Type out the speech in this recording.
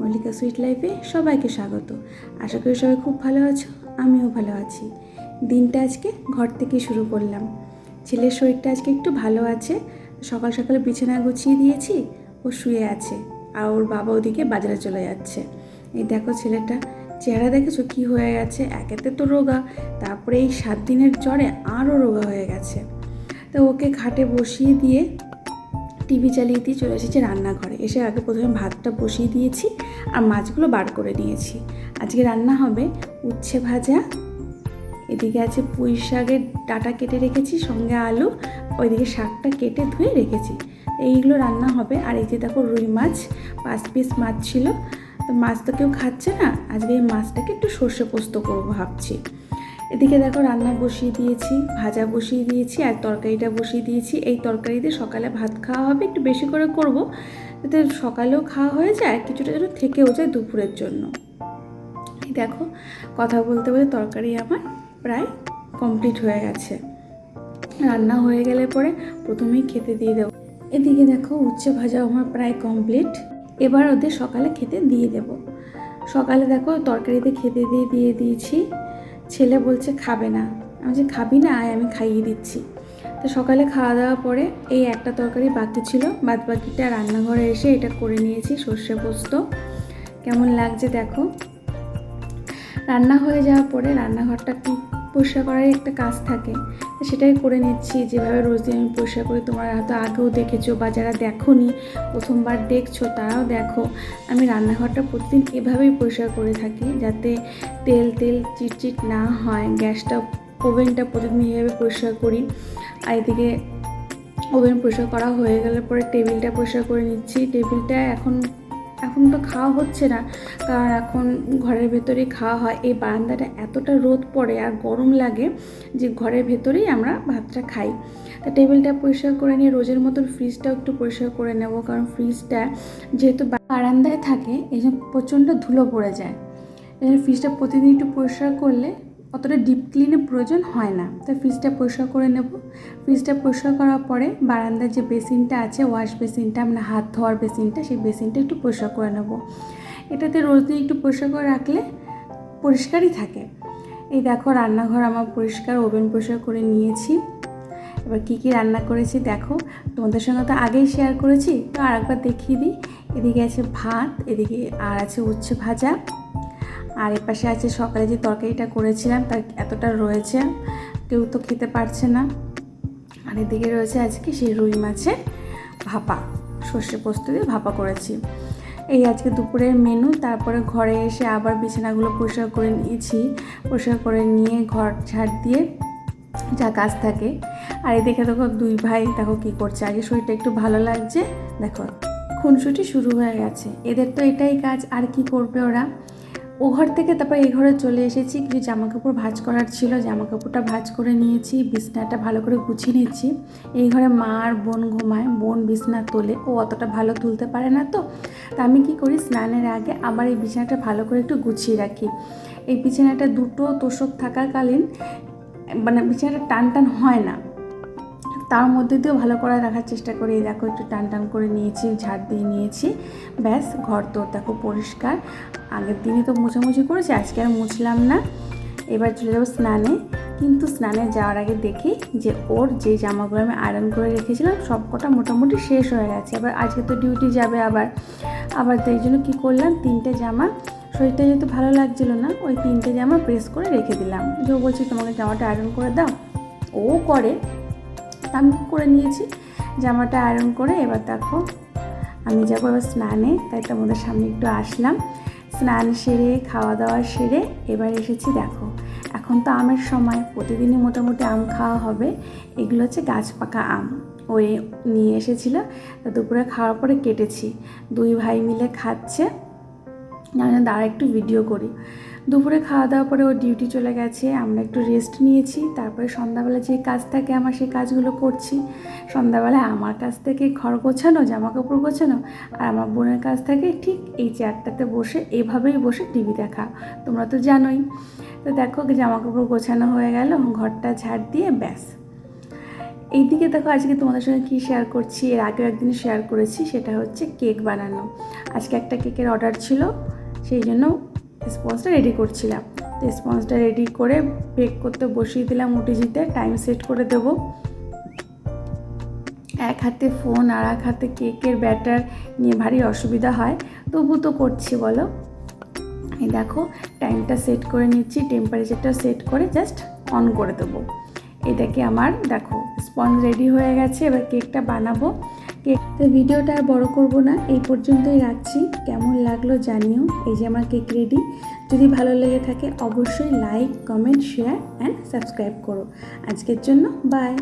Mallika sweet লাইফে সবাইকে স্বাগত। আশা করি সবাই খুব ভালো আছো, আমিও ভালো আছি। দিনটা আজকে ঘর থেকে শুরু করলাম। ছেলের শরীরটা আজকে একটু ভালো আছে, সকাল সকালে বিছানা গুছিয়ে দিয়েছি ও শুয়ে আছে, আর ওর বাবা ওদিকে বাজারে চলে যাচ্ছে। এই দেখো ছেলেটা, চেহারা দেখেছ কি হয়ে গেছে একেতে তো রোগা, তারপরে এই সাত দিনের জ্বরে আরও রোগা হয়ে গেছে। তো ওকে খাটে বসিয়ে দিয়ে টিভি চালিয়ে দিয়ে চলে এসেছি রান্নাঘরে। এসে আগে প্রথমে ভাতটা বসিয়ে দিয়েছি আর মাছগুলো বার করে নিয়েছি। আজকে রান্না হবে উচ্ছে ভাজা। এদিকে আছে পুঁই শাকের ডাটা কেটে রেখেছি, সঙ্গে আলু। ওইদিকে শাকটা কেটে ধুয়ে রেখেছি। এইগুলো রান্না হবে। আর এই যে দেখো রুই মাছ, পাঁচ পিস মাছ ছিল। তো মাছ তো কেউ খাচ্ছে না। আজকে এই মাছটাকে একটু সর্ষে পোস্ত করব ভাবছি। এদিকে দেখো রান্না বসিয়ে দিয়েছি, ভাজা বসিয়ে দিয়েছি আর তরকারিটা বসিয়ে দিয়েছি। এই তরকারিতে সকালে ভাত খাওয়া হবে, একটু বেশি করে করব। যাতে সকালেও খাওয়া হয়ে যায় কিছুটা যেন থেকেও যায় দুপুরের জন্য। দেখো, কথা বলতে বলতে তরকারি আমার প্রায় কমপ্লিট হয়ে গেছে। রান্না হয়ে গেলে পরে প্রথমেই খেতে দিয়ে দেবো। এদিকে দেখো উচ্ছে ভাজা আমার প্রায় কমপ্লিট। এবার ওদের সকালে খেতে দিয়ে দেব। সকালে দেখো তরকারিতে খেতে দিয়ে দিয়ে দিয়েছি। ছেলে বলছে খাবে না। আমি যে খাবি না, আয়, আমি খাইয়ে দিচ্ছি। তো সকালে খাওয়া দাওয়া পরে এই একটা তরকারি বাকি ছিল। বাদ বাকিটা রান্নাঘরে এসে এটা করে নিয়েছি, সর্ষে পোস্ত। কেমন লাগছে দেখো। রান্না হয়ে যাওয়ার পরে রান্নাঘরটা কি পরিষ্কার করার একটা কাজ থাকে। সেটাই করে নিচ্ছি। যেভাবে রোজ দিন আমি পরিষ্কার করি, তোমরা হয়তো আগেও দেখেছ বা যারা দেখোনি, প্রথমবার দেখছ, তারাও দেখো। আমি রান্নাঘরটা প্রতিদিন এভাবেই পরিষ্কার করে থাকি, যাতে তেল তেল চিটচিট না হয়। গ্যাসটা, ওভেনটা প্রতিদিন এভাবে পরিষ্কার করি। আর এদিকে ওভেন পরিষ্কার করা হয়ে গেলে পরে টেবিলটা পরিষ্কার করে নিচ্ছি। টেবিলটা এখন এখন তো খাওয়া হচ্ছে না। কারণ এখন ঘরের ভেতরেই খাওয়া হয়। এই বারান্দাটা এতটা রোদ পড়ে আর গরম লাগে যে ঘরের ভেতরেই আমরা ভাতটা খাই। তা টেবিলটা পরিষ্কার করে নিয়ে রোজের মতন ফ্রিজটাও একটু পরিষ্কার করে নেব। কারণ ফ্রিজটা যেহেতু বারান্দায় থাকে, এই প্রচণ্ড ধুলো পড়ে যায়। এই ফ্রিজটা প্রতিদিন একটু পরিষ্কার করলে অতটা ডিপ ক্লিনের প্রয়োজন হয় না। তাই ফ্রিজটা পরিষ্কার করে নেব। ফ্রিজটা পরিষ্কার করার পরে বারান্দার যে বেসিনটা আছে ওয়াশ বেসিনটা মানে হাত ধোয়ার বেসিনটা সেই বেসিনটা একটু পরিষ্কার করে নেব। এটাতে রোজ দিন একটু পরিষ্কার করে রাখলে পরিষ্কারই থাকে। এই দেখো রান্নাঘর আমার পরিষ্কার ওভেন পরিষ্কার করে নিয়েছি। এবার কী কী রান্না করেছি দেখো। তোমাদের সঙ্গে তো আগেই শেয়ার করেছি। তো আর একবার দেখিয়ে দিই। এদিকে আছে ভাত, এদিকে আর আছে উচ্ছে ভাজা। আর এর পাশে আছে সকালে যে তরকারিটা করেছিলাম, তার এতটা রয়েছে, কেউ তো খেতে পারছে না। আর এদিকে রয়েছে আজকে সেই রুই মাছের ভাপা, সর্ষে পোস্ত দিয়ে ভাপা করেছি। এই আজকে দুপুরের মেনু তারপরে ঘরে এসে আবার বিছানাগুলো পরিষ্কার করে নিয়েছি। পরিষ্কার করে নিয়ে ঘর ঝাড় দিয়ে যা কাজ থাকে। আর এই দেখে দেখো দুই ভাই দেখো কী করছে। আগে শরীরটা একটু ভালো লাগছে, দেখো, খুনসুটি শুরু হয়ে গেছে। এদের তো এটাই কাজ, আর কি করবে ওরা? ও ঘর থেকে তারপর এই ঘরে চলে এসেছি। কিছু জামা কাপড় ভাঁজ করার ছিল। জামা কাপড়টা ভাঁজ করে নিয়েছি, বিছনাটা ভালো করে গুছিয়ে নিচ্ছি। এই ঘরে মা আর বোন ঘুমায়, বোন বিছনা তোলে। ও অতটা ভালো তুলতে পারে না তো। তা আমি কি করি? স্নানের আগে আবার এই বিছানাটা ভালো করে একটু গুছিয়ে রাখি। এই বিছানাটা দুটো তোষক থাকাকালীন মানে বিছানাটা টান টান হয় না। তার মধ্যে দিয়েও ভালো করে রাখার চেষ্টা করি। এই দেখো একটু টান টান করে নিয়েছি, ঝাড় দিয়ে নিয়েছি। ব্যাস, ঘর তো দেখো পরিষ্কার। আগের দিনই তো মোছামুছি করেছি, আজকে আর মুছলাম না। এবার চলে যাব স্নানে। কিন্তু স্নানে যাওয়ার আগে দেখি যে ওর যে জামাগুলো আমি আয়রন করে রেখেছিলাম, সব কটা মোটামুটি শেষ হয়ে গেছে। এবার আজকে তো ডিউটি যাবে আবার। আবার তাই জন্য কী করলাম, তিনটে জামা, শরীরটা যেহেতু ভালো লাগছিল না, ওই তিনটে জামা প্রেস করে রেখে দিলাম। যে বলছি, তোমাকে জামাটা আয়রন করে দাও। ও করে। আমি করে নিয়েছি। জামাটা আয়রন করে এবার দেখো আমি যাব এবার স্নানে, তাই তোমাদের সামনে একটু আসলাম। স্নান সেরে খাওয়া দাওয়া সেরে এবার এসেছি দেখো। এখন তো আমের সময়, প্রতিদিনই মোটামুটি আম খাওয়া হবে। এগুলো হচ্ছে গাছ পাকা আম ওই নিয়ে এসেছিল দুপুরে খাওয়ার পরে কেটেছি। দুই ভাই মিলে খাচ্ছে। আমি দাঁড়া একটু ভিডিও করি। দুপুরে খাওয়া দাওয়া পরে ও ডিউটি চলে গেছে, আমরা একটু রেস্ট নিয়েছি, তারপরে সন্ধ্যাবেলা যে কাজ থাকে আমার সেই কাজগুলো করছি। সন্ধ্যাবেলায় আমার কাছ থেকে ঘর গোছানো জামা কাপড় গোছানো, আর আমার বোনের কাছ থেকে ঠিক এই চেয়ারটাতে বসে এভাবেই বসে টিভি দেখা। তোমরা তো জানোই। তো দেখো জামা কাপড় গোছানো হয়ে গেল, ঘরটা ঝাড় দিয়ে ব্যাস। এইদিকে দেখো আজকে তোমাদের সঙ্গে কী শেয়ার করছি, এর আগেও একদিন শেয়ার করেছি, সেটা হচ্ছে কেক বানানো। আজকে একটা কেকের অর্ডার ছিল, সেই জন্য স্পঞ্জটা রেডি করছিলাম। তো স্পঞ্জটা রেডি করে বেক করতে বসিয়ে দিলাম উটিজিতে। টাইম সেট করে দেবো। এক হাতে ফোন আর এক হাতে কেকের ব্যাটার নিয়ে ভারী অসুবিধা হয়। তবু তো করছি, বলো। এই দেখো টাইমটা সেট করে নিচ্ছি। টেম্পারেচারটা সেট করে জাস্ট অন করে দেবো। এটাকে আমার, দেখো স্পঞ্জ রেডি হয়ে গেছে। এবার কেকটা বানাবো। কেক তো ভিডিওটা আর বড় করব না, এই পর্যন্তই রাখছি। কেমন লাগল জানিও, এই যে আমার কেক রেডি। যদি ভালো লেগে থাকে অবশ্যই like, comment, share and subscribe করো। আজকের জন্য বাই